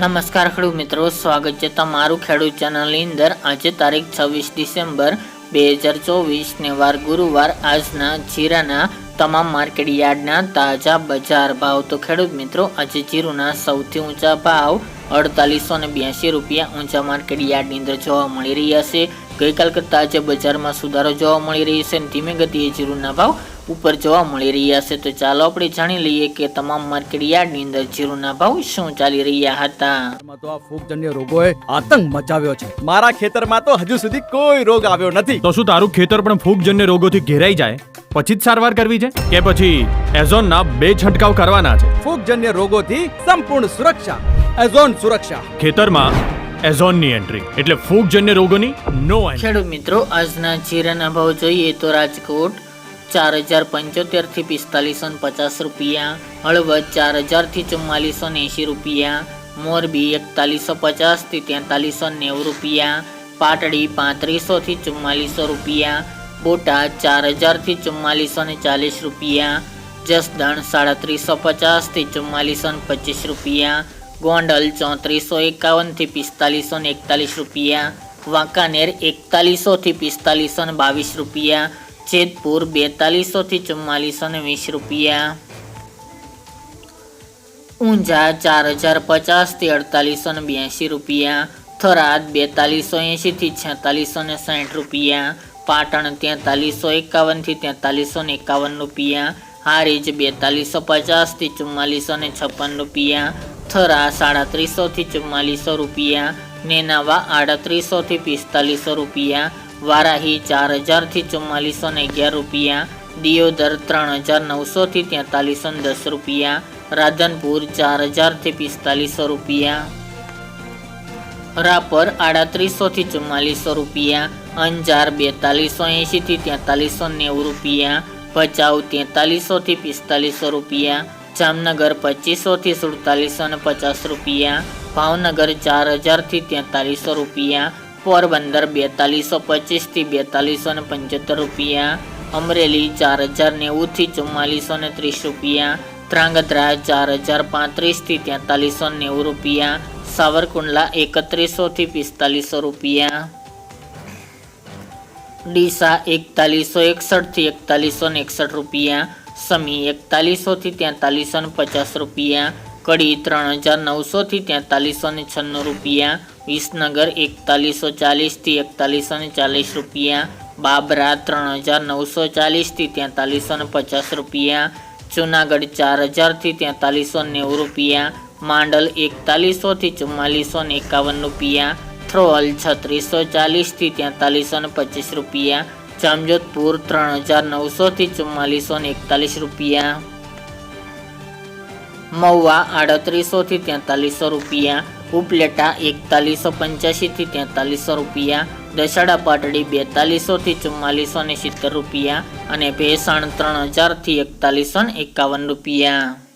નમસ્કાર ખેડૂત મિત્રો, સ્વાગત છે તમારું ખેડૂત ચેનલની અંદર. આજે તારીખ છવ્વીસ ડિસેમ્બર બે હજાર ચોવીસને વાર ગુરુવાર. આજના જીરાના તમામ માર્કેટ યાર્ડના તાજા બજાર ભાવ. તો ખેડૂત મિત્રો, આજે જીરુના સૌથી ઊંચા ભાવ અડતાલીસો ને બ્યાસી રૂપિયા ઊંચા માર્કેટ યાર્ડની અંદર જોવા મળી રહ્યા છે. ગઈકાલ કરતાં આજે બજારમાં સુધારો જોવા મળી રહ્યો છે અને ધીમે ગતિએ જીરુના ભાવ ઉપર જોવા મળી રહ્યા છે તો ચાલો આપણે જાણી લઈએ કે તમામ માર્કેટ યાર્ડની અંદર જીરુના ભાવ શું ચાલી રહ્યા હતા. તો આ ફૂગજન્ય રોગોએ આતંક મચાવ્યો છે. મારા ખેતરમાં તો હજુ સુધી કોઈ રોગ આવ્યો નથી. તો શું તારું ખેતર પણ ફૂગજન્ય રોગોથી ઘેરાઈ જાય? પછી જ સારવાર કરવી છે? કે પછી એઝોનના બે છંટકાવ કરવાના છે? ફૂગજન્ય રોગોથી સંપૂર્ણ સુરક્ષા. એઝોન સુરક્ષા. ખેતરમાં એઝોનની એન્ટ્રી એટલે ફૂગજન્ય રોગોની નો એન્ટ્રી ખેડૂત મિત્રો આજના જીરાના ભાવ જોઈએ તો રાજકોટ ચાર હજાર પંચોતેરથી પિસ્તાલીસો પચાસ રૂપિયા. હળવદ ચાર હજારથી ચુમ્માલીસો એંશી રૂપિયા. મોરબી એકતાલીસો પચાસથી તેતાલીસો નેવું રૂપિયા. પાટડી પાંત્રીસોથી ચુમ્માલીસો રૂપિયા. બોટાદ ચાર હજારથી ચુમ્માલીસો ને ચાલીસ રૂપિયા. જસદણ સાડત્રીસો પચાસથી ચુમ્માલીસો ને પચીસ રૂપિયા. ગોંડલ ચોત્રીસો એકાવનથી પિસ્તાલીસો ને એકતાલીસ રૂપિયા. વાંકાનેર એકતાલીસોથી પિસ્તાલીસો ને બાવીસ રૂપિયા. જેતપુર બેતાલીસો થી ચુમ્માલીસો ને વીસ રૂપિયા. ઊંઝા ચાર હજાર પચાસથી અડતાલીસો ને બ્યાસી રૂપિયા. થરાદ બેતાલીસો એંશી થી છેતાલીસો ને સાઠ રૂપિયા. પાટણ તેતાલીસો એકાવનથી તેતાલીસો ને એકાવન રૂપિયા. હારીજ બેતાલીસો પચાસથી ચુમ્માલીસો ને છપ્પન રૂપિયા. થરા સાડત્રીસો થી ચુમ્માલીસો રૂપિયા. નેનાવા આડત્રીસો થી પિસ્તાલીસો રૂપિયા. વારાહી ચાર હજારથી ચુમ્માલીસો ને અગિયાર રૂપિયા, દિયોદર ત્રણ હજાર નવસોથી તેતાલીસો ને દસ રૂપિયા, રાધનપુર ચાર હજારથી પિસ્તાલીસો રૂપિયા. રાપર આડત્રીસોથી ચુમ્માલીસો રૂપિયા, અંજાર બેતાલીસો એંશીથી તેતાલીસો નેવું રૂપિયા, ભચાઉ તેતાલીસોથી પિસ્તાલીસો રૂપિયા, જામનગર પચીસોથી સુડતાલીસો ને પચાસ રૂપિયા, ભાવનગર ચાર હજારથી તેતાલીસો રૂપિયા પોરબંદર બેતાલીસો પચીસથી બેતાલીસો ને પંચોતેર રૂપિયા, અમરેલી ચાર હજાર નેવુંથી ચુમ્માલીસો ને ત્રીસ રૂપિયા, ધ્રાંગધ્રા ચાર હજાર પાંત્રીસથી તેતાલીસો નેવું રૂપિયા, સાવરકુંડલા એકત્રીસોથી પિસ્તાલીસો રૂપિયા. ડીસા એકતાલીસો એકસઠથી એકતાલીસો ને એકસઠ રૂપિયા, સમી એકતાલીસોથી તેતાલીસો પચાસ રૂપિયા કડી ત્રણ હજાર નવસો થી તેતાલીસો ને છન્નું રૂપિયા, વિસનગર એકતાલીસો ચાલીસથી એકતાલીસો ને ચાલીસ રૂપિયા, બાબરા ત્રણ હજાર નવસો ચાલીસથી તેતાલીસો ને પચાસ રૂપિયા, જુનાગઢ ચાર હજારથી તેતાલીસો નેવું રૂપિયા, માંડલ એકતાલીસો થી ચુમ્માલીસો ને એકાવન રૂપિયા થ્રોલ છત્રીસો ચાલીસથી તેતાલીસો ને પચીસ રૂપિયા, જામજોધપુર ત્રણ હજાર નવસો થી ચુમ્માલીસો ને એકતાલીસ રૂપિયા. મહુવા આડત્રીસો થી તેતાલીસો રૂપિયા, ઉપલેટા એકતાલીસો પંચ્યાસી થી તેતાલીસો રૂપિયા, દશાડા પાટડી બેતાલીસો થી ચુમ્માલીસો ને સિત્તેર રૂપિયા અને ભેસાણ ત્રણ હજારથી એકતાલીસો ને એકાવન રૂપિયા.